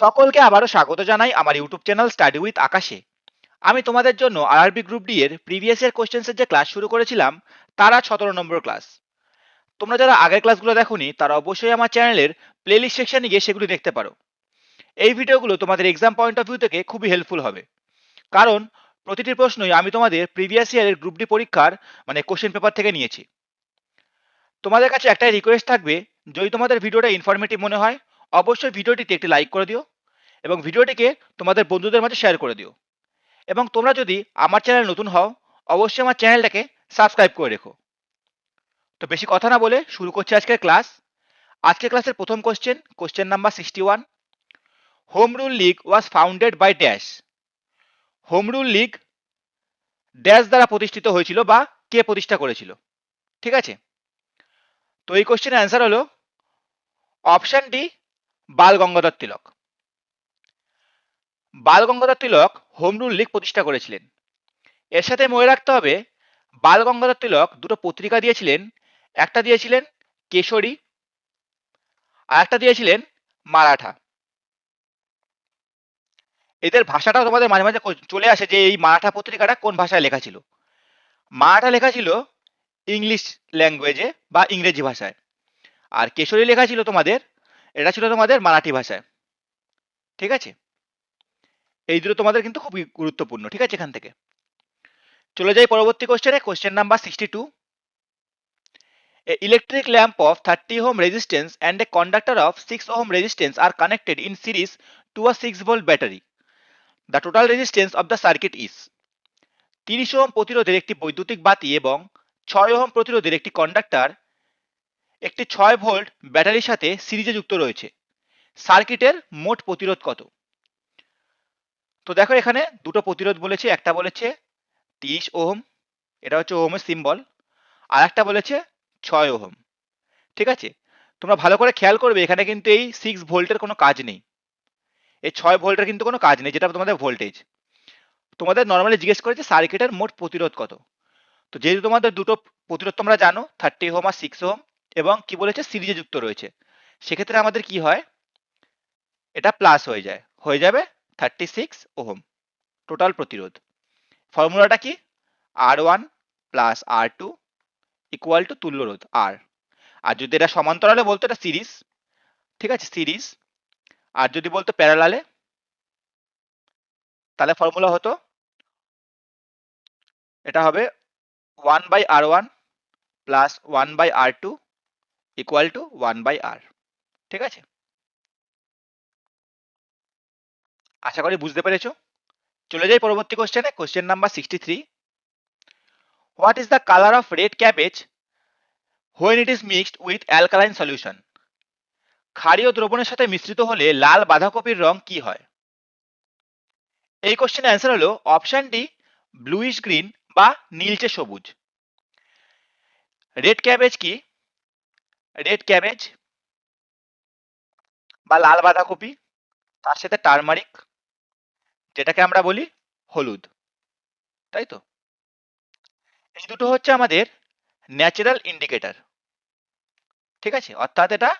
সকলকে আবারও স্বাগত জানাই আমার ইউটিউব চ্যানেল স্টাডি উইথ আকাশে। আমি তোমাদের জন্য আরআরবি গ্রুপ ডি এর প্রিভিয়াস ইয়ার কোয়েশ্চেন্সের যে ক্লাস শুরু করেছিলাম, তার সতেরো নম্বর ক্লাস তোমরা যারা আগের ক্লাসগুলো দেখোনি, তারা অবশ্যই আমার চ্যানেলের প্লেলিস্ট সেকশনে গিয়ে সেগুলি দেখতে পারো। এই ভিডিওগুলো তোমাদের এক্সাম পয়েন্ট অফ ভিউ থেকে খুবই হেল্পফুল হবে। কারণ, প্রতিটি প্রশ্নই আমি তোমাদের প্রিভিয়াস ইয়ারের গ্রুপ ডি পরীক্ষার মানে কোশ্চেন পেপার থেকে নিয়েছি। তোমাদের কাছে একটাই রিকোয়েস্ট থাকবে, যদি তোমাদের ভিডিওটা ইনফরমেটিভ মনে হয় অবশ্যই ভিডিওটিতে একটি লাইক করে দিও এবং ভিডিওটিকে তোমাদের বন্ধুদের মাঝে শেয়ার করে দিও। এবং তোমরা যদি আমার চ্যানেল নতুন হও, অবশ্যই আমার চ্যানেলটাকে সাবস্ক্রাইব করে রেখো। তো বেশি কথা না বলে শুরু করছি আজকের ক্লাস আজকের ক্লাসের প্রথম question question number sixty one Home Rule League was founded by dash Home Rule League dash দ্বারা প্রতিষ্ঠিত হয়েছিল বা কে প্রতিষ্ঠা করেছিল? ঠিক আছে? তো এই কোশ্চেনের অ্যান্সার হলো option D Bal Gangadhar Tilak. Bal Gangadhar Tilak Home Rule League প্রতিষ্ঠা করেছিলেন। এর সাথে মনে রাখতে হবে, বাল গঙ্গাধর তিলক দুটো পত্রিকা দিয়েছিলেন, একটা দিয়েছিলেন কেশরী আর একটা দিয়েছিলেন মারাঠা। এদের ভাষাটাও তোমাদের মাঝে মাঝে চলে আসে যে এই মারাঠা পত্রিকাটা কোন ভাষায় লেখা ছিল। মারাঠা লেখা ছিল ইংলিশ ল্যাঙ্গুয়েজে বা ইংরেজি ভাষায়। আর কেশরী লেখা ছিল তোমাদের এটা ছিল তোমাদের মারাঠি ভাষায়। ঠিক আছে? এই দুটো তোমাদের কিন্তু খুবই গুরুত্বপূর্ণ, ঠিক আছে এখান থেকে? চলে যাই পরবর্তী কোশ্চেনে question number sixty two electric lamp of thirty ohm resistance and a conductor of six ohm resistance are connected in series to a six volt battery the total resistance of the circuit is তিরিশ ohm প্রতিরোধের একটি বৈদ্যুতিক বাতি এবং ছয় ohm প্রতিরোধের একটি conductor একটি ছয় ভোল্ট ব্যাটারির সাথে সিরিজে যুক্ত রয়েছে। সার্কিটের মোট প্রতিরোধ কত? তো দেখো এখানে দুটো প্রতিরোধ বলেছে, একটা বলেছে তিরিশ ওহম, এটা হচ্ছে ওহমের সিম্বল, আর একটা বলেছে ছয় ওহম। ঠিক আছে? তোমরা ভালো করে খেয়াল করবে, এখানে কিন্তু এই সিক্স ভোল্টের কোনো কাজ নেই। এই ছয় ভোল্টের কিন্তু কোনো কাজ নেই, যেটা তোমাদের ভোল্টেজ। তোমাদের নর্মালি জিজ্ঞেস করেছে সার্কিটের মোট প্রতিরোধ কত। তো যেহেতু তোমাদের দুটো প্রতিরোধ তোমরা জানো থার্টি ওহম আর সিক্স ওহম এবং কি বলেছে? সিরিজে যুক্ত রয়েছে। সেক্ষেত্রে আমাদের কি হয়? এটা প্লাস হয়ে যায়। হয়ে যাবে থার্টি সিক্স ওহম। টোটাল প্রতিরোধ। ফর্মুলাটা কি? R one plus R two equal to তুল্য রোধ আর আর যদি এটা সমান্তরালে বলতো এটা সিরিজ, ঠিক আছে? সিরিজ। আর যদি বলতো প্যারালালে, তাহলে ফর্মুলা হতো, এটা হবে one by R one plus one by R two equal to one by R ঠিক আছে? আশা করি বুঝতে পেরেছ? চলে যাই পরবর্তী কোশ্চেনে question number sixty three what is the colour of red cabbage when it is mixed with alkaline solution ক্ষারীয় দ্রবণের সাথে মিশ্রিত হলে লাল বাঁধাকপির রং কি হয়? এই কোশ্চেনের অ্যান্সার হলো অপশন ডি ব্লুইশ গ্রিন বা নীলচে সবুজ। রেড ক্যাবেজ কি? রেড ক্যাবেজ বা লাল বাঁধাকপি, তার সাথে টারমারিক যেটাকে আমরা বলি হলুদ। তাই তো? এই দুটো হচ্ছে আমাদের ন্যাচারাল ইন্ডিকেটর ঠিক আছে? অর্থাৎ এটা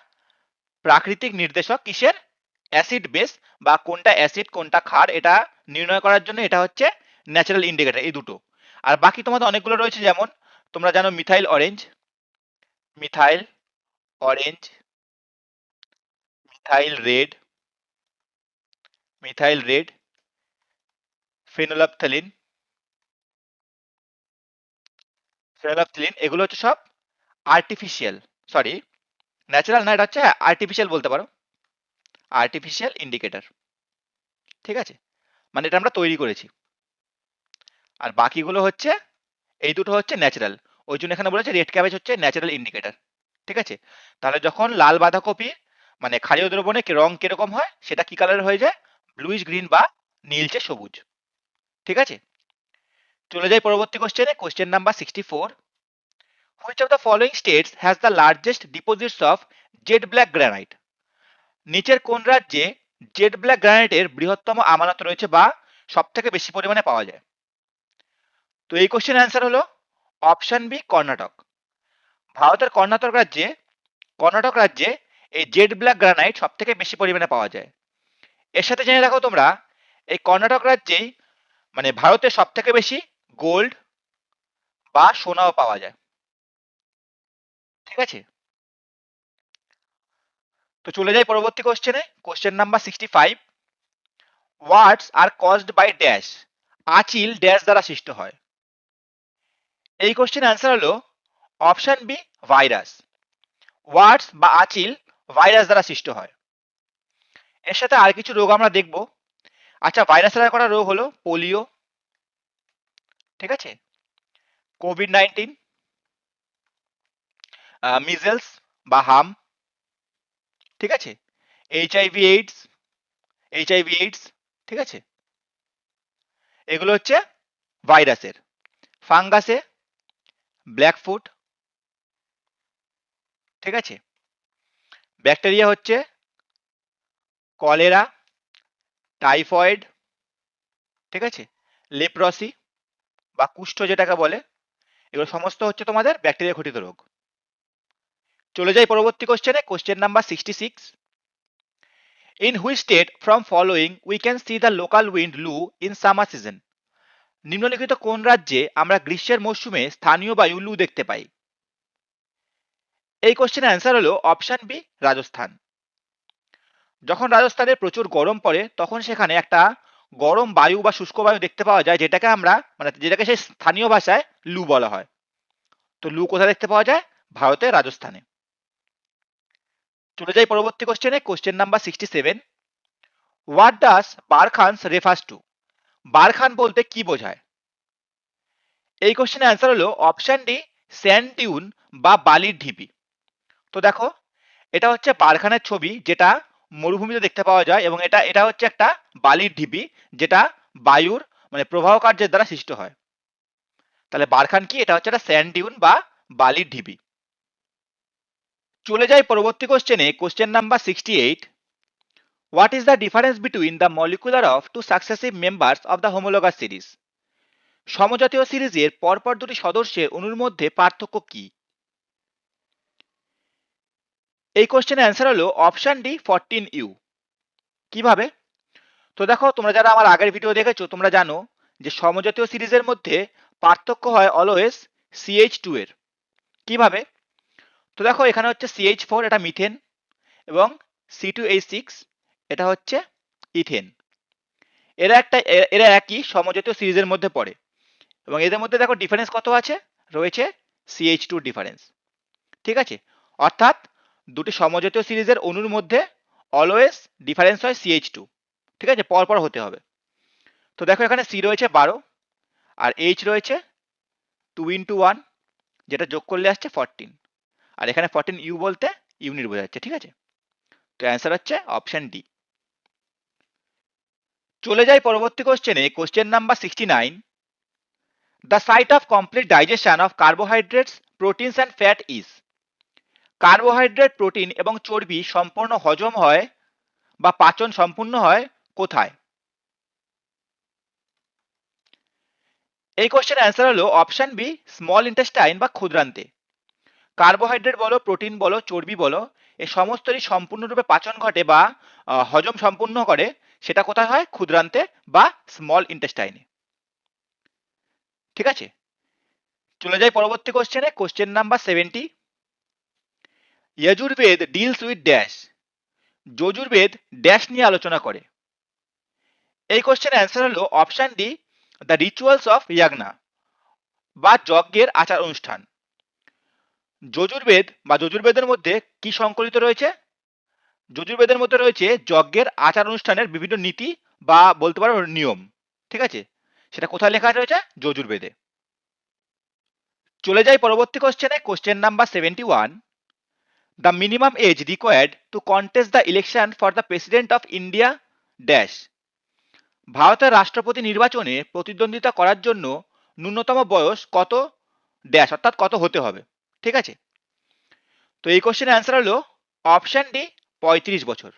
প্রাকৃতিক নির্দেশক কিসের? অ্যাসিড বেস বা কোনটা অ্যাসিড কোনটা ক্ষার, এটা নির্ণয় করার জন্য এটা হচ্ছে ন্যাচারাল ইন্ডিকেটর এই দুটো। আর বাকি তোমাদের অনেকগুলো রয়েছে, যেমন তোমরা জানো methyl orange methyl orange methyl red methyl red phenolphthalein phenolphthalein এগুলো হচ্ছে সব আর্টিফিশিয়াল সরি ন্যাচারাল না, এটা হচ্ছে আর্টিফিশিয়াল বলতে পারো আর্টিফিশিয়াল ইন্ডিকেটর ঠিক আছে? মানে এটা আমরা তৈরি করেছি। আর বাকিগুলো হচ্ছে, এই দুটো হচ্ছে ন্যাচারাল ওই জন্য এখানে বলেছে রেড ক্যাবেজ হচ্ছে ন্যাচারাল ইন্ডিকেটর ঠিক আছে? তাহলে যখন লাল বাঁধাকপি মানে ক্ষারীয় দ্রবণে রং কীরকম হয়, সেটা কি কালার হয়ে যায়? ব্লুইশ গ্রিন বা নীলচে সবুজ। ঠিক আছে? চলে যাই পরবর্তী কোশ্চেনে question number sixty four which of the following states has the largest deposits of jet black granite নিচের কোন রাজ্যে জেড ব্ল্যাক গ্রানাইটের বৃহত্তম আমানত রয়েছে বা সব থেকে বেশি পরিমাণে পাওয়া যায়? তো এই কোশ্চেন অ্যান্সার হলো অপশন বি কর্ণাটক। ভারতের কর্ণাটক রাজ্যে কর্ণাটক রাজ্যে এই জেড ব্ল্যাক গ্রানাইট সব থেকে বেশি পরিমাণে পাওয়া যায়। এর সাথে জেনে রাখো তোমরা, এই কর্ণাটক রাজ্যেই মানে ভারতে সব থেকে বেশি গোল্ড বা সোনাও পাওয়া যায়। ঠিক আছে? তো চলে যাই পরবর্তী কোশ্চেনে question number sixty five warts are caused by dash আচিল dash দ্বারা সৃষ্ট হয়। এই কোশ্চেন অ্যান্সার হলো অপশন বি ভাইরাস। ওয়ার্ডস বা আচিল ভাইরাস দ্বারা সৃষ্ট হয়। এর সাথে আর কিছু রোগ আমরা দেখব। আচ্ছা ভাইরাস দ্বারা করা রোগ হলো পোলিও। ঠিক আছে? কোভিড নাইন্টিন মিজেলস বা হাম। ঠিক আছে? HIV AIDS HIV AIDS. ঠিক আছে? এগুলো হচ্ছে ভাইরাসের। ফাঙ্গাসে, ব্ল্যাকফুট ঠিক আছে? ব্যাকটেরিয়া হচ্ছে কলেরা, টাইফয়েড, ঠিক আছে? লেপ্রসি বা কুষ্ঠ যেটাকে বলে, এগুলো সমস্ত হচ্ছে তোমাদের ব্যাকটেরিয়া ঘটিত রোগ। চলে যাই পরবর্তী কোশ্চেনে question number sixty six in which state from following we can see the local wind loo in summer season নিম্নলিখিত কোন রাজ্যে আমরা গ্রীষ্মের মরশুমে স্থানীয় বায়ু লু দেখতে পাই? এই কোশ্চেনের অ্যান্সার হলো অপশান বি রাজস্থান। যখন রাজস্থানে প্রচুর গরম পড়ে, তখন সেখানে একটা গরম বায়ু বা শুষ্ক বায়ু দেখতে পাওয়া যায়, যেটাকে আমরা মানে যেটাকে সেই স্থানীয় ভাষায় লু বলা হয়। তো লু কোথায় দেখতে পাওয়া যায়? ভারতের রাজস্থানে। চলে যাই পরবর্তী কোশ্চেনে question number sixty seven what does barkhans refers to barkhan বলতে কি বোঝায়? এই কোশ্চেনের অ্যান্সার হলো অপশান ডি স্যান্ড টিউন বা বালির ঢিপি তো দেখো, এটা হচ্ছে বারখানের ছবি যেটা মরুভূমিতে দেখতে পাওয়া যায় এবং এটা এটা হচ্ছে একটা বালির ঢিপি যেটা বায়ুর মানে প্রবাহ কার্যের দ্বারা সৃষ্ট হয়। তাহলে বারখান কি? এটা হচ্ছে একটা স্যান্ড ডিউন বা বালির ঢিপি চলে যাই পরবর্তী কোশ্চেনে question number sixty eight what is the difference between the molecular of two successive members of the homologous series সমজাতীয় সিরিজের পরপর দুটি সদস্যের অনুর মধ্যে পার্থক্য কি? এই কোশ্চেনের অ্যান্সার হলো অপশান ডি ফরটিন ইউ কীভাবে? তো দেখো, তোমরা যারা আমার আগের ভিডিও দেখেছ, তোমরা জানো যে সমজাতীয় সিরিজের মধ্যে পার্থক্য হয় অলওয়েজ সিএইচ টু এর। কীভাবে? তো দেখো, এখানে হচ্ছে সিএইচ ফোর এটা মিথেন এবং সি টু এইচ সিক্স এটা হচ্ছে ইথেন এরা একটা, এরা একই সমজাতীয় সিরিজের মধ্যে পড়ে। এবং এদের মধ্যে দেখো ডিফারেন্স কত আছে? রয়েছে সিএইচ টু ডিফারেন্স ঠিক আছে? অর্থাৎ দুটি সমজাতীয় সিরিজের অণুর মধ্যে অলওয়েজ ডিফারেন্স হয় সিএইচ টু ঠিক আছে? পরপর হতে হবে। তো দেখো এখানে সি রয়েছে বারো, আর এইচ রয়েছে টু ইন্টু ওয়ান যেটা যোগ করলে আসছে ফরটিন আর এখানে ফরটিন ইউ বলতে ইউনিট বোঝাচ্ছে ঠিক আছে? তো অ্যান্সার হচ্ছে অপশন ডি চলে যাই পরবর্তী কোশ্চেনে question number sixty nine the site of complete digestion of carbohydrates proteins and fat is carbohydrate protein এবং চর্বি সম্পূর্ণ হজম হয় বা পাচন সম্পূর্ণ হয় কোথায়? এই কোশ্চেনের অ্যান্সার হলো অপশন বি স্মল ইন্টেস্টাইন বা ক্ষুদ্রান্তে। কার্বোহাইড্রেট বলো, প্রোটিন বলো, চর্বি বলো, এ সমস্তরই সম্পূর্ণরূপে পাচন ঘটে বা হজম সম্পূর্ণ করে, সেটা কোথায় হয়? ক্ষুদ্রান্তে বা স্মল ইন্টেস্টাইনে ঠিক আছে? চলে যাই পরবর্তী কোশ্চেনে question number seventy Yajurveda deals with dash Yajurveda dash নিয়ে আলোচনা করে। এই কোশ্চেন অ্যান্সার হলো option D the rituals of yagna বা যজ্ঞের আচার অনুষ্ঠান। যজুর্বেদ বা যজুর্বেদের মধ্যে কি সংকলিত রয়েছে? যজুর্বেদের মধ্যে রয়েছে যজ্ঞের আচার অনুষ্ঠানের বিভিন্ন নীতি বা বলতে পারো নিয়ম। ঠিক আছে? সেটা কোথায় লেখা রয়েছে? যজুর্বেদে। চলে যাই পরবর্তী কোশ্চেনে question number seventy one the minimum age required to contest the election for the president of India dash ভারতের রাষ্ট্রপতি নির্বাচনে প্রতিদ্বন্দ্বিতা করার জন্য ন্যূনতম বয়স কত? ড্যাশ অর্থাৎ কত হতে হবে? ঠিক আছে? তো এই কোশ্চেনের অ্যান্সার হলো অপশন ডি পঁয়ত্রিশ বছর।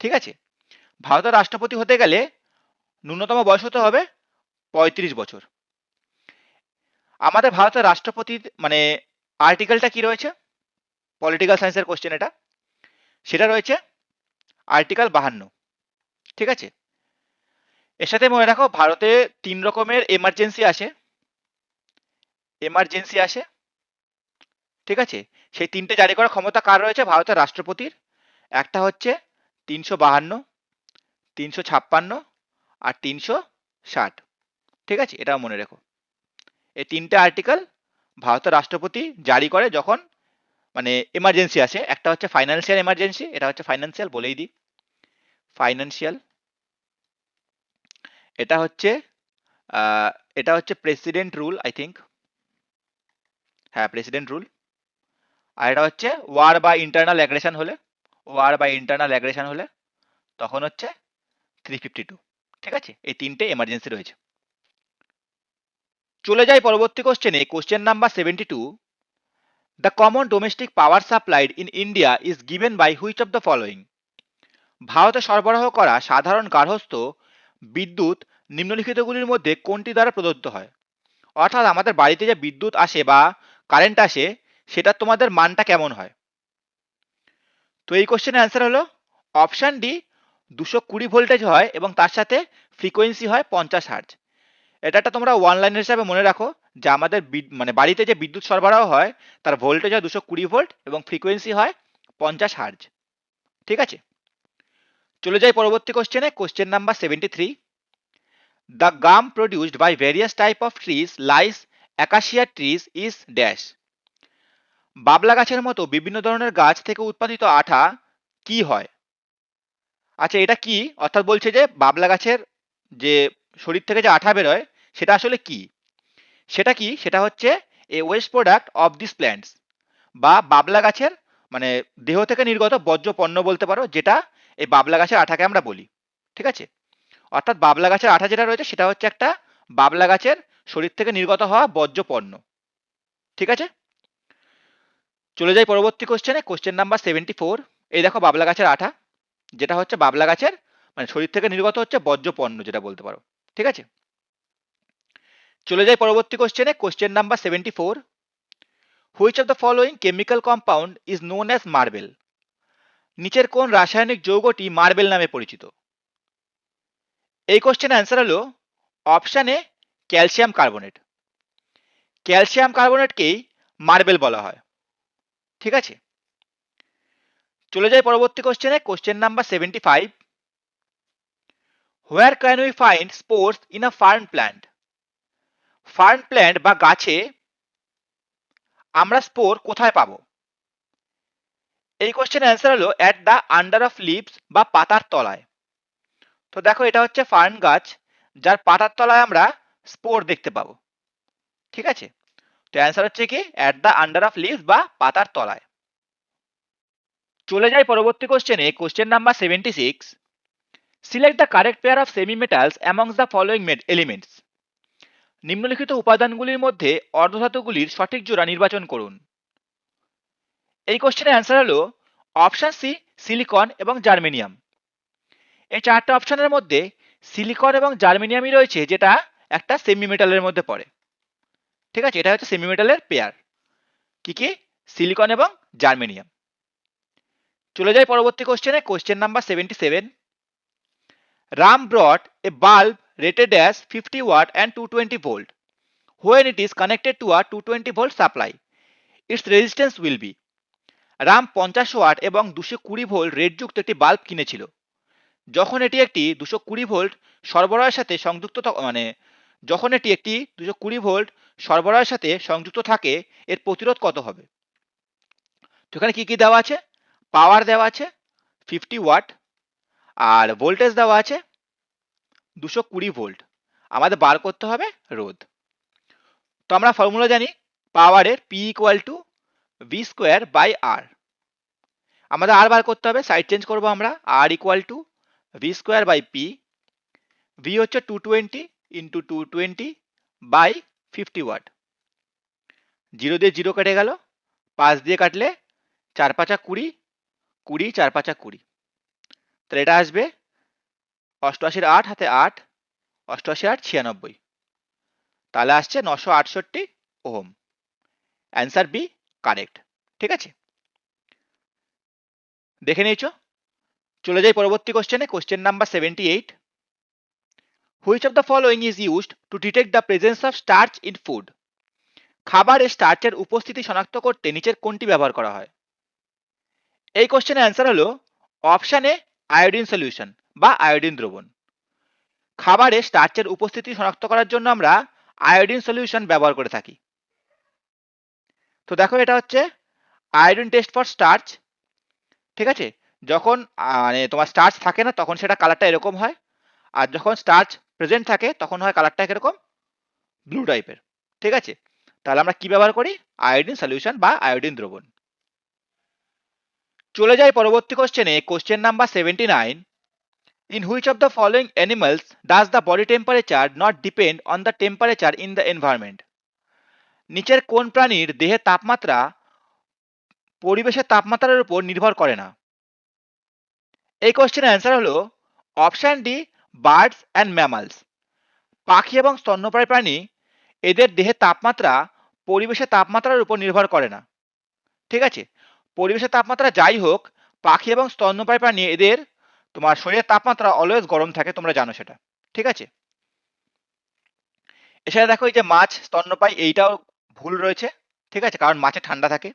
ঠিক আছে? ভারতের রাষ্ট্রপতি হতে গেলে ন্যূনতম বয়স হতে হবে পঁয়ত্রিশ বছর। আমাদের ভারতের রাষ্ট্রপতির মানে আর্টিকেলটা কি রয়েছে? পলিটিক্যাল সায়েন্সের কোশ্চেন এটা। সেটা রয়েছে আর্টিকেল বাহান্ন। ঠিক আছে? এর সাথে মনে রাখো, ভারতে তিন রকমের এমার্জেন্সি আসে। এমার্জেন্সি আসে। ঠিক আছে? সেই তিনটে জারি করার ক্ষমতা কার রয়েছে? ভারতের রাষ্ট্রপতির। একটা হচ্ছে তিনশো বাহান্ন, তিনশো ছাপ্পান্ন আর তিনশো ষাট। ঠিক আছে? এটাও মনে রেখো। এই তিনটে আর্টিকেল ভারতের রাষ্ট্রপতি জারি করে যখন মানে এমার্জেন্সি আছে একটা হচ্ছে ফাইন্যান্সিয়াল এমার্জেন্সি এটা হচ্ছে ফাইন্যান্সিয়াল বলেই দিই। ফাইন্যান্সিয়াল এটা হচ্ছে এটা হচ্ছে প্রেসিডেন্ট রুল আই থিঙ্ক হ্যাঁ প্রেসিডেন্ট রুল আর এটা হচ্ছে ওয়ার বা ইন্টারনাল অ্যাগ্রেশন হলে ওয়ার বা ইন্টারনাল অ্যাগ্রেশন হলে, তখন হচ্ছে থ্রি ফিফটি টু ঠিক আছে? এই তিনটে এমার্জেন্সি রয়েছে। চলে যাই পরবর্তী কোশ্চেনে question number seventy two the common domestic power supplied in India is given by which of the following ভারতে সরবরাহ করা সাধারণ গার্হস্থ্য, বিদ্যুৎ নিম্নলিখিতগুলির মধ্যে কোনটি দ্বারা প্রদত্ত হয়? অর্থাৎ আমাদের বাড়িতে যে বিদ্যুৎ আসে বা কারেন্ট আসে, সেটা তোমাদের মানটা কেমন হয়? তো এই কোশ্চেনের অ্যান্সার হলো অপশান ডি দুশো কুড়ি ভোল্টেজ হয় এবং তার সাথে ফ্রিকোয়েন্সি হয় পঞ্চাশ হার্জ এটা তোমরা ওয়ান হিসাবে মনে রাখো। যে আমাদের মানে বাড়িতে যে বিদ্যুৎ সরবরাহ হয়, তার ভোল্টেজ হয় দুশো কুড়ি ভোল্ট এবং ফ্রিকোয়েন্সি হয় পঞ্চাশ হার্জ ঠিক আছে? চলে যাই পরবর্তী কোশ্চেনে question number seventy three the gum produced by various type of trees lies acacia trees is dash বাবলা গাছের মতো বিভিন্ন ধরনের গাছ থেকে উৎপাদিত আঠা কি হয়? আচ্ছা এটা কি? অর্থাৎ বলছে যে বাবলা গাছের যে শরীর থেকে যে আঠা বেরোয়, সেটা আসলে কি? সেটা কি? সেটা হচ্ছে a waste product of this plants বা বাবলা গাছের মানে দেহ থেকে নির্গত বর্জ্য পণ্য বলতে পারো, যেটা এই বাবলা গাছের আঠাকে আমরা বলি। ঠিক আছে? অর্থাৎ বাবলা গাছের আঠা যেটা রয়েছে, সেটা হচ্ছে একটা বাবলা গাছের শরীর থেকে নির্গত হওয়া বর্জ্য পণ্য। ঠিক আছে? চলে যাই পরবর্তী কোশ্চেনে কোশ্চেন নাম্বার সেভেন্টি ফোর এই দেখো বাবলা গাছের আঠা, যেটা হচ্ছে বাবলা গাছের মানে শরীর থেকে নির্গত হচ্ছে বর্জ্য পণ্য, যেটা বলতে পারো। ঠিক আছে? চলে যাই পরবর্তী কোশ্চেনে question number seventy four which of the following chemical compound is known as marble নিচের কোন রাসায়নিক যৌগটি মার্বেল নামে পরিচিত? এই কোশ্চেন অ্যান্সার হলো অপশান ক্যালসিয়াম কার্বোনেট ক্যালসিয়াম কার্বোনেটকেই মার্বেল বলা হয়। ঠিক আছে? চলে যাই পরবর্তী কোশ্চেনে question number seventy five where can we find sports in a farm plant fern plant বা গাছে আমরা স্পোর কোথায় পাবো? এই কোশ্চেন অ্যান্সার হলো at the under of leaves বা পাতার তলায়। তো দেখো এটা হচ্ছে ফার্ন গাছ, যার পাতার তলায় আমরা স্পোর দেখতে পাবো। ঠিক আছে? তো অ্যান্সার হচ্ছে কি? At the under of leaves বা পাতার তলায়। চলে যাই পরবর্তী কোশ্চেনে question number seventy six select the correct pair of semi metals amongst the following elements নিম্নলিখিত উপাদানগুলির মধ্যে অর্ধধাতুগুলির সঠিক জোড়া নির্বাচন করুন। এই কোশ্চেনের অ্যান্সার হলো অপশান সি সিলিকন এবং জার্মেনিয়াম এই চারটে অপশানের মধ্যে সিলিকন এবং জার্মেনিয়ামই রয়েছে, যেটা একটা সেমি মেটালের মধ্যে পড়ে। ঠিক আছে? এটা হচ্ছে সেমি মেটালের পেয়ার কি কি? সিলিকন এবং জার্মেনিয়াম চলে যাই পরবর্তী কোশ্চেনে question number seventy seven Ram brought a bulb rated as 50 watt and 220 volt. When it is connected to a 220 volt supply, its resistance will be Ram পঞ্চাশ ওয়াট এবং দুশো কুড়ি ভোল্ট রেটযুক্ত একটি বাল্ব কিনেছিল। যখন এটি একটি দুশো কুড়ি ভোল্ট সরবরাহের সাথে সংযুক্ত মানে যখন এটি একটি দুশো কুড়ি ভোল্ট সরবরাহের সাথে সংযুক্ত থাকে এর প্রতিরোধ কত হবে? তো এখানে কি কি দেওয়া আছে? পাওয়ার দেওয়া আছে ফিফটি ওয়াট আর ভোল্টেজ দেওয়া আছে দুশো কুড়ি ভোল্ট। আমাদের বার করতে হবে রোধ। তো আমরা ফর্মুলা জানি পাওয়ারের P equal to V square by R আমাদের আর বার করতে হবে সাইড চেঞ্জ করব আমরা। R equal to V square by P V হচ্ছে two twenty into two twenty by fifty watt zero দিয়ে জিরো কেটে গেল, পাঁচ দিয়ে কাটলে চার পাঁচা কুড়ি কুড়ি, চার পাঁচা কুড়ি। তাহলে এটা আসবে অষ্টআশির আট হাতে আট অষ্টআশি আট ছিয়ানব্বই। তাহলে আসছে নশো আটষট্টি ওহম। অ্যান্সার বি কারেক্ট ঠিক আছে? দেখে নিয়েছ? চলে যাই পরবর্তী কোশ্চেনে question number seventy eight which of the following is used to detect the presence of starch in food খাবারে স্টার্চের উপস্থিতি শনাক্ত করতে নিচের কোনটি ব্যবহার করা হয়? এই কোশ্চেনের অ্যান্সার হলো অপশান আয়োডিন সলিউশন বা আয়োডিন দ্রবণ। খাবারে স্টার্চের উপস্থিতি শনাক্ত করার জন্য আমরা আয়োডিন সলিউশন ব্যবহার করে থাকি। তো দেখো এটা হচ্ছে আয়োডিন টেস্ট ফর স্টার্চ। ঠিক আছে? যখন মানে তোমার স্টার্চ থাকে না, তখন সেটা কালারটা এরকম হয়। আর যখন স্টার্চ প্রেজেন্ট থাকে, তখন হয় কালারটা এরকম ব্লু টাইপের। ঠিক আছে? তাহলে আমরা কি ব্যবহার করি? আয়োডিন সলিউশন বা আয়োডিন দ্রবণ। চলে যাই পরবর্তী কোশ্চেনে question number seventy nine in which of the following animals does the body temperature not depend on the temperature in the environment নিচের কোন প্রাণীর দেহের তাপমাত্রা পরিবেশের তাপমাত্রার উপর নির্ভর করে না? এই কোশ্চেনের অ্যান্সার হলো option D birds and mammals পাখি এবং স্তন্যপায়ী প্রাণী এদের দেহের তাপমাত্রা পরিবেশের তাপমাত্রার উপর নির্ভর করে না। ঠিক আছে? পরিবেশের তাপমাত্রা যাই হোক, পাখি এবং স্তন্যপায়ী প্রাণী এদের তোমার শরীরের তাপমাত্রা অলওয়েজ গরম থাকে, তোমরা জানো সেটা। ঠিক আছে? এছাড়া দেখো এই যে মাছ, স্তন্যপায়ী, এইটাও ভুল রয়েছে। ঠিক আছে? কারণ মাছে ঠান্ডা থাকে।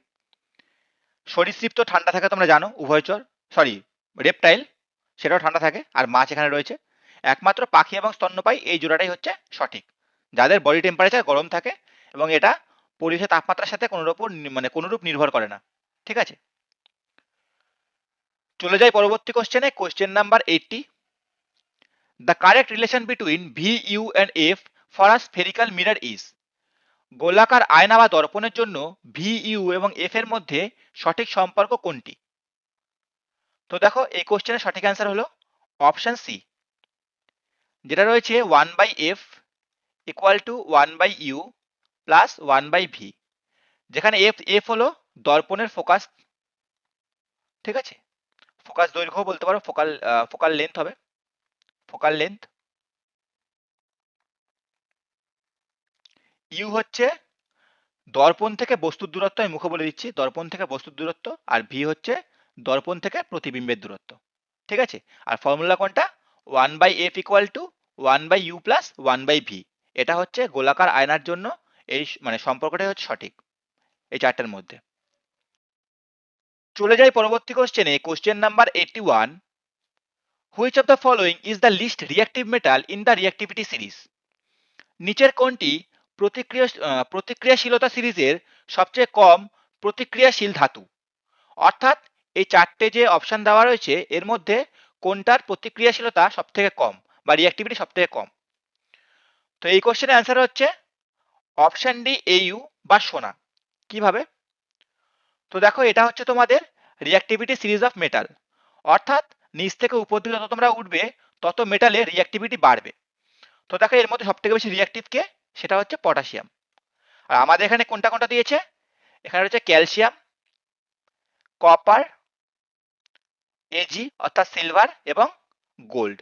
সরীসৃপ তো ঠান্ডা থাকে তোমরা জানো উভয়চর সরি রেপটাইল সেটাও ঠান্ডা থাকে, আর মাছ এখানে রয়েছে। একমাত্র পাখি এবং স্তন্যপায়ী, এই জোড়াটাই হচ্ছে সঠিক। যাদের বডি টেম্পারেচার গরম থাকে, এবং এটা পরিবেশের তাপমাত্রার সাথে কোনোর উপর মানে কোনোরূপ নির্ভর করে না। ঠিক আছে? চলে যাই পরবর্তী কোশ্চেনে question number eighty the correct relation between V U and F for a spherical mirror is গোলাকার আয়না বা দর্পণের জন্য ভি ইউ এবং এফ এর মধ্যে সঠিক সম্পর্ক কোনটি? তো দেখো, এই কোশ্চেনের সঠিক অ্যান্সার হলো অপশন সি যেটা রয়েছে one by F equal to one by U plus one by V যেখানে এফ এফ হলো দর্পণের ফোকাস ঠিক আছে? ফোকাস দৈর্ঘ্য বলতে পারো, ফোকাল ফোকাল লেন্থ হবে। ফোকাল লেন্থ ইউ হচ্ছে দর্পণ থেকে বস্তুর দূরত্ব, আমি মুখে বলে দিচ্ছি, দর্পণ থেকে বস্তুর দূরত্ব, আর ভি হচ্ছে দর্পণ থেকে প্রতিবিম্বের দূরত্ব। ঠিক আছে? আর ফর্মুলা কোনটা? One by F equal to one by U plus one by V এটা হচ্ছে গোলাকার আয়নার জন্য এই মানে সম্পর্কটাই হচ্ছে সঠিক এই চারটার মধ্যে। চলে যাই পরবর্তী কোশ্চেনে question number eighty one which of the following is the least reactive metal in the reactivity series নিচের কোনটি প্রতিক্রিয়া প্রতিক্রিয়াশীলতা সিরিজের সবচেয়ে কম প্রতিক্রিয়াশীল ধাতু? অর্থাৎ এই চারটে যে অপশন দেওয়া রয়েছে, এর মধ্যে কোনটার প্রতিক্রিয়াশীলতা সব থেকে কম বা রিয়াক্টিভিটি সব থেকে কম? তো এই কোশ্চেনের অ্যান্সার হচ্ছে অপশান ডি এইউ বা সোনা। কীভাবে? তো দেখো, এটা হচ্ছে তোমাদের রিয়াক্টিভিটি সিরিজ অফ মেটাল অর্থাৎ নিচ থেকে উপর দিকে যত তোমরা উঠবে, তত মেটালে রিয়াক্টিভিটি বাড়বে। তো দেখো, এর মধ্যে সবথেকে বেশি রিয়াক্টিভ কে? সেটা হচ্ছে পটাশিয়াম আর আমাদের এখানে কোনটা কোনটা দিয়েছে? এখানে রয়েছে ক্যালসিয়াম কপার এজি অর্থাৎ সিলভার এবং গোল্ড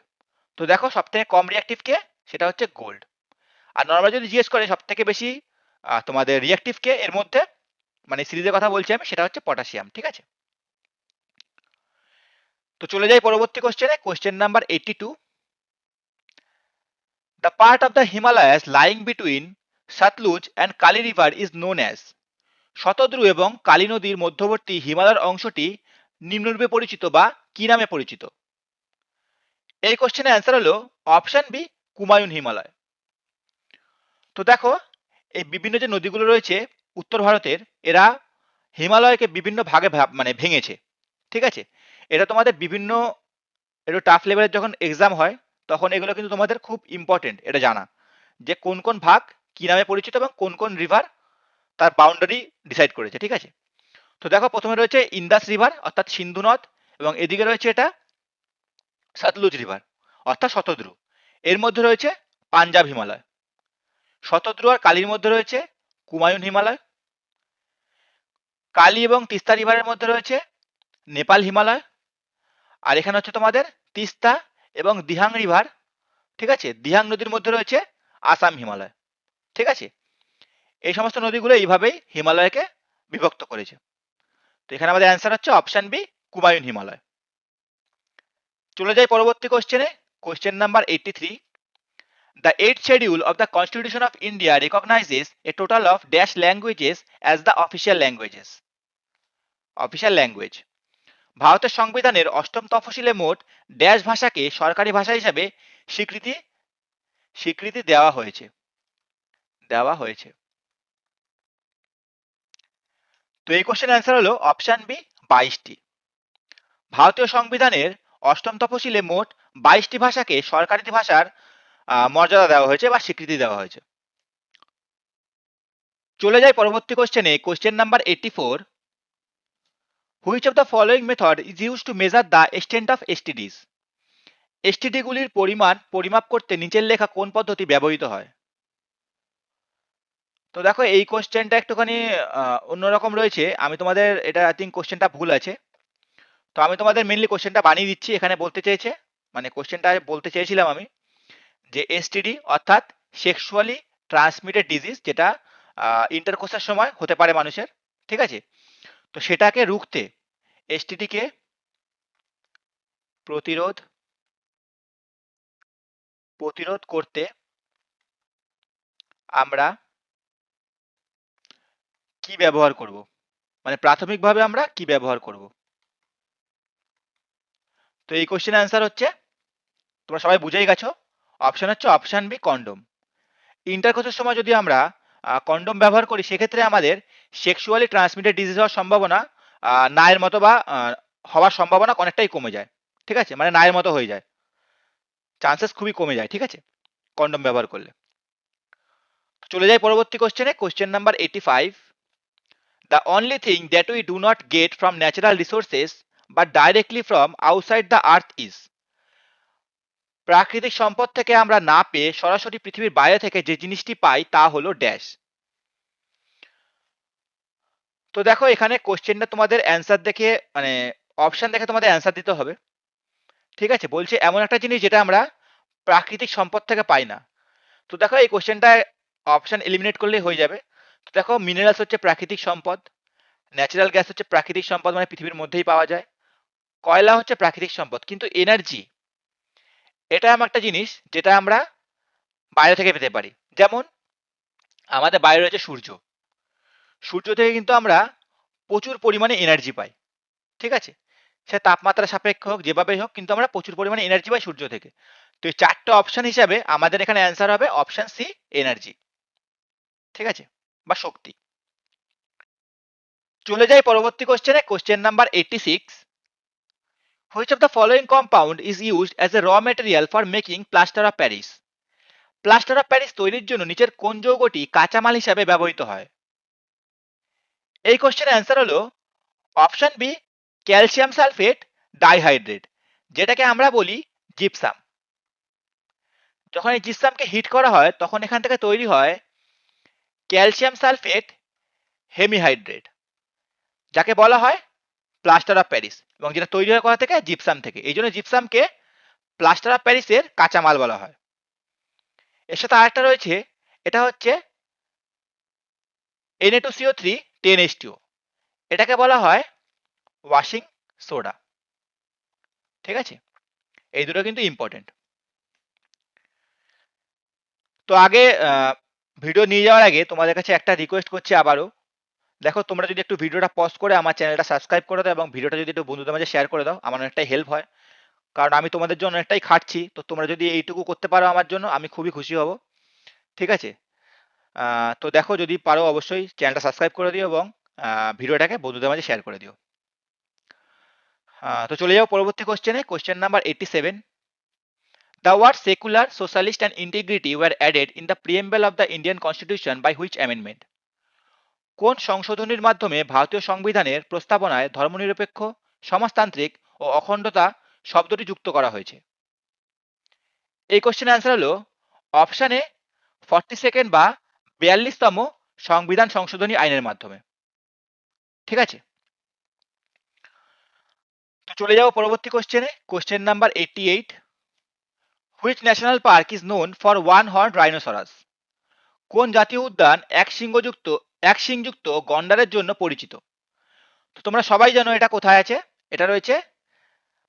তো দেখো সব থেকে কম রিয়াক্টিভ কে? সেটা হচ্ছে গোল্ড আর নর্মাল যদি জিজ্ঞেস করে সব থেকে বেশি তোমাদের রিয়াক্টিভ কে এর মধ্যে? মানে সিরিজের কথা বলছি আমি, সেটা হচ্ছে পটাশিয়াম, ঠিক আছে? তো চলে যাই পরবর্তী কোশ্চেনে question number eighty two the part of the Himalayas lying between Sutlej and Kali river is known as Shatadru এবং কালী নদীর মধ্যবর্তী হিমালয়ের অংশটি নিম্নরূপে পরিচিত বা কি নামে পরিচিত? এই কোশ্চেনের অ্যান্সার হলো অপশন বি কুমায়ুন হিমালয় তো দেখো, এই বিভিন্ন যে নদীগুলো রয়েছে উত্তর ভারতের, এরা হিমালয়কে বিভিন্ন ভাগে মানে ভেঙেছে, ঠিক আছে? এটা তোমাদের বিভিন্ন একটু টাফ লেভেলের যখন এক্সাম হয়, তখন এগুলো কিন্তু তোমাদের খুব ইম্পর্টেন্ট এটা জানা। যে কোন কোন ভাগ কি নামে পরিচিত এবং কোন কোন রিভার তার বাউন্ডারি ডিসাইড করেছে, ঠিক আছে? তো দেখো, প্রথমে রয়েছে ইন্দাস রিভার অর্থাৎ সিন্ধু নদ, এবং এদিকে রয়েছে এটা সতলুজ রিভার অর্থাৎ শতদ্রু। এর মধ্যে রয়েছে পাঞ্জাব হিমালয়। শতদ্রু আর কালীর মধ্যে রয়েছে কুমায়ুন হিমালয়, কালী এবং তিস্তা রিভারের মধ্যে রয়েছে নেপাল হিমালয়, আর এখানে হচ্ছে তোমাদের তিস্তা এবং দিহাং রিভার ঠিক আছে? দিহাং নদীর মধ্যে রয়েছে আসাম হিমালয়, ঠিক আছে? এই সমস্ত নদীগুলো এইভাবেই হিমালয়কে বিভক্ত করেছে। তো এখানে আমাদের অ্যান্সার হচ্ছে অপশান বি কুমায়ুন হিমালয়। চলে যাই পরবর্তী কোশ্চেনে question number eighty three the eight schedule of the constitution of India recognises a total of dash languages as the official languages official language ভারতের সংবিধানের অষ্টম তফসিলে মোট ড্যাশ ভাষাকে সরকারি ভাষা হিসাবে স্বীকৃতি স্বীকৃতি দেওয়া হয়েছে। দেওয়া হয়েছে। তো এই কোশ্চেন অ্যান্সার হলো অপশন বি বাইশটি। ভারতীয় সংবিধানের অষ্টম তফসিলে মোট বাইশটি ভাষাকে সরকারি ভাষার মর্যাদা দেওয়া হয়েছে বা স্বীকৃতি দেওয়া হয়েছে। চলে যাই পরবর্তী কোশ্চেনে question number eighty four which of the following method is use to measure the extent of STDs STD গুলির পরিমাণ পরিমাপ করতে নিচের লেখা কোন পদ্ধতি ব্যবহৃত হয়? তো দেখো, এই কোশ্চেনটা একটুখানি অন্যরকম রয়েছে। আমি তোমাদের, এটা আই থিঙ্ক কোশ্চেনটা ভুল আছে। তো আমি তোমাদের মেনলি কোশ্চেনটা বানিয়ে দিচ্ছি। এখানে বলতে চেয়েছে মানে কোশ্চেনটা বলতে চেয়েছিলাম আমি। যে এসটিডি অর্থাৎ সেক্সুয়ালি ট্রান্সমিটেড ডিজিজ যেটা ইন্টারকোর্সের সময় হতে পারে মানুষের, ঠিক আছে? তো সেটাকে রুখতে এসটিডিকে প্রতিরোধ প্রতিরোধ করতে আমরা কি ব্যবহার করব? মানে প্রাথমিকভাবে আমরা কি ব্যবহার করব? তো এই কোশ্চেন অ্যান্সার হচ্ছে, তোমরা সবাই বুঝেই গেছো অপশন হচ্ছে অপশান বি কন্ডম ইন্টারকোর্সের সময় যদি আমরা কন্ডম ব্যবহার করি, সেক্ষেত্রে আমাদের সেক্সুয়ালি ট্রান্সমিটেড ডিজিজ হওয়ার সম্ভাবনা নায়ের মতো বা হওয়ার সম্ভাবনা অনেকটাই কমে যায়। ঠিক আছে? মানে নায়ের মতো হয়ে যায়। চান্সেস খুবই কমে যায়। ঠিক আছে? কন্ডম ব্যবহার করলে। চলে যাই পরবর্তী কোশ্চেনে question number eighty five the only thing that we do not get from natural resources but directly from outside the earth is প্রাকৃতিক সম্পদ থেকে আমরা না পেয়ে সরাসরি পৃথিবীর বাইরে থেকে যে জিনিসটি পাই তা হলো ড্যাশ। তো দেখো এখানে কোশ্চেনটা তোমাদের অ্যান্সার দেখে মানে অপশান দেখে তোমাদের অ্যান্সার দিতে হবে। ঠিক আছে? বলছে এমন একটা জিনিস যেটা আমরা প্রাকৃতিক সম্পদ থেকে পাই না। তো দেখো এই কোশ্চেনটা অপশান এলিমিনেট করলেই হয়ে যাবে। তো দেখো মিনারেলস হচ্ছে প্রাকৃতিক সম্পদ ন্যাচারাল গ্যাস হচ্ছে প্রাকৃতিক সম্পদ মানে পৃথিবীর মধ্যেই পাওয়া যায়। কয়লা হচ্ছে প্রাকৃতিক সম্পদ, কিন্তু এনার্জি এটা এমন একটা জিনিস যেটা আমরা বাইরে থেকে পেতে পারি। যেমন আমাদের বাইরে রয়েছে সূর্য। সূর্য থেকে কিন্তু আমরা প্রচুর পরিমাণে এনার্জি পাই। ঠিক আছে? সে তাপমাত্রা সাপেক্ষ হোক, যেভাবেই হোক, কিন্তু আমরা প্রচুর পরিমাণে এনার্জি পাই সূর্য থেকে। তো এই চারটে অপশন হিসাবে আমাদের এখানে অ্যান্সার হবে অপশন সি এনার্জি ঠিক আছে? বা শক্তি। চলে যাই পরবর্তী কোশ্চেনে question number eighty six which of the following compound is used as a raw material for making plaster of Paris plaster of Paris তৈরির জন্য নিচের কোন যৌগটি কাঁচামাল হিসাবে ব্যবহৃত হয়? এই কোশ্চেনের অ্যান্সার হলো option B calcium sulphate dihydrate যেটাকে আমরা বলি জিপসাম যখন এই জিপসামকে হিট করা হয়, তখন এখান থেকে তৈরি হয় ক্যালসিয়াম সালফেট হেমিহাইড্রেট যাকে বলা হয় প্লাস্টার অফ প্যারিস এবং যেটা তৈরি হয় কোথা থেকে? জিপসাম থেকে। এই জন্য জিপসামকে প্লাস্টার অফ প্যারিসের কাঁচামাল বলা হয়। এর সাথে আরেকটা রয়েছে, এটা হচ্ছে N two CO three ten H two এটাকে বলা হয় ওয়াশিং সোডা ঠিক আছে? এই দুটো কিন্তু ইম্পর্টেন্ট তো আগে ভিডিও নিয়ে যাওয়ার আগে তোমাদের কাছে একটা রিকোয়েস্ট করছি আবারও। দেখো, তোমরা যদি একটু ভিডিওটা পজ করে আমার চ্যানেলটা সাবস্ক্রাইব করে দাও এবং ভিডিওটা যদি একটু বন্ধুদের মাঝে শেয়ার করে দাও, আমার অনেকটাই হেল্প হয়। কারণ আমি তোমাদের জন্য অনেকটাই খাটছি। তো তোমরা যদি এইটুকু করতে পারো আমার জন্য, আমি খুবই খুশি হব। ঠিক আছে? তো দেখো, যদি পারো অবশ্যই চ্যানেলটা সাবস্ক্রাইব করে দিও এবং ভিডিওটাকে বন্ধুদের মাঝে শেয়ার করে দিও। তো চলে যাও পরবর্তী কোশ্চেনে question number eighty seven the word secular socialist and integrity were added in the preamble of the Indian constitution by which amendment কোন সংশোধনীর মাধ্যমে ভারতীয় সংবিধানের প্রস্তাবনায় ধর্মনিরপেক্ষ, সমাজতান্ত্রিক ও অখণ্ডতা শব্দটি যুক্ত করা হয়েছে? এই কোশ্চেনের অ্যান্সার হলো অপশন ফর্টি সেকেন্ড বা বিয়াল্লিশতম সংবিধান সংশোধনী আইনের মাধ্যমে। ঠিক আছে? তো চলে যাব পরবর্তী কোশ্চেনে question number eighty eight which national park is known for one horn rhinoceros কোন জাতীয় উদ্যান এক সিংহযুক্ত এক সিংযুক্ত গন্ডারের জন্য পরিচিত। তো তোমরা সবাই জানো এটা কোথায় আছে? এটা রয়েছে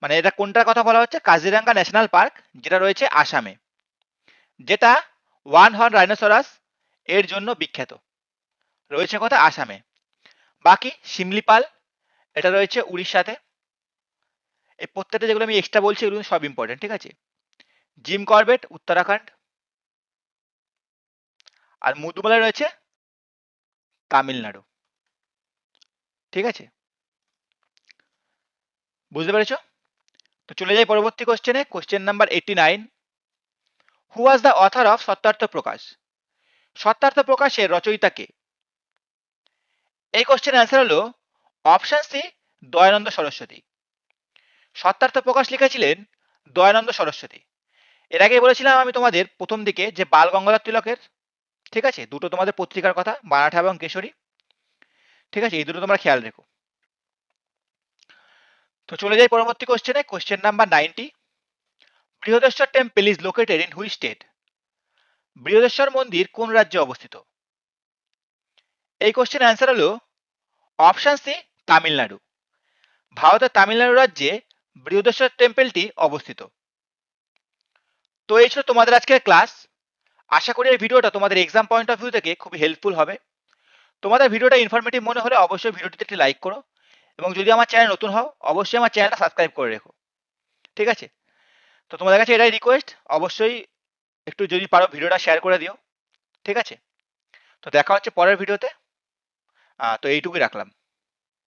মানে এটা কোনটার কথা বলা হচ্ছে? কাজিরাঙ্গা ন্যাশনাল পার্ক, যেটা রয়েছে আসামে। যেটা ওয়ান হর্ন রাইনোসরাস এর জন্য বিখ্যাত। রয়েছে কথা আসামে। বাকি শিমলিপাল, এটা রয়েছে উড়িষ্যাতে। এই প্রত্যেকটা যেগুলো আমি এক্সট্রা বলছি, এগুলো সব ইম্পর্টেন্ট ঠিক আছে? Jim Corbett, Uttarakhand. আর মুদুমালা রয়েছে তামিলনাড়ু। ঠিক আছে? বুঝতে পেরেছ? তো চলে যাই পরবর্তী কোশ্চেনে question number eighty nine who was the author of Satyarth Prakash Satyarth প্রকাশের রচয়িতা কে? এই কোশ্চেন অ্যান্সার হলো অপশন সি দয়ানন্দ সরস্বতী। সত্যার্থ প্রকাশ লিখেছিলেন দয়ানন্দ সরস্বতী। এর আগে বলেছিলাম আমি তোমাদের প্রথম দিকে যে বাল গঙ্গাধর তিলকের ঠিক আছে? দুটো তোমাদের পত্রিকার কথা মারাঠা এবং কেশরী। ঠিক আছে? এই দুটো তোমরা খেয়াল রেখো। তো চলে যাই পরবর্তী কোশ্চেনে question number ninety Brihadeeswara temple is located in which state Brihadeeswara মন্দির কোন রাজ্যে অবস্থিত? এই কোশ্চেন অ্যান্সার হলো অপশান সি তামিলনাড়ু। ভারতের তামিলনাড়ু রাজ্যে বৃহদেশ্বর টেম্পলটি অবস্থিত। তো এই ছিল তোমাদের আজকের ক্লাস আশা করি এই ভিডিওটা তোমাদের এক্সাম পয়েন্ট অফ ভিউ থেকে খুবই হেল্পফুল হবে। তোমাদের ভিডিওটা ইনফরমেটিভ মনে হলে অবশ্যই ভিডিওটিতে একটি লাইক করো এবং যদি আমার চ্যানেল নতুন হও, অবশ্যই আমার চ্যানেলটা সাবস্ক্রাইব করে রেখো। ঠিক আছে? তো তোমাদের কাছে এটাই রিকোয়েস্ট অবশ্যই একটু যদি পারো ভিডিওটা শেয়ার করে দিও। ঠিক আছে? তো দেখা হচ্ছে পরের ভিডিওতে। তো এইটুকুই রাখলাম।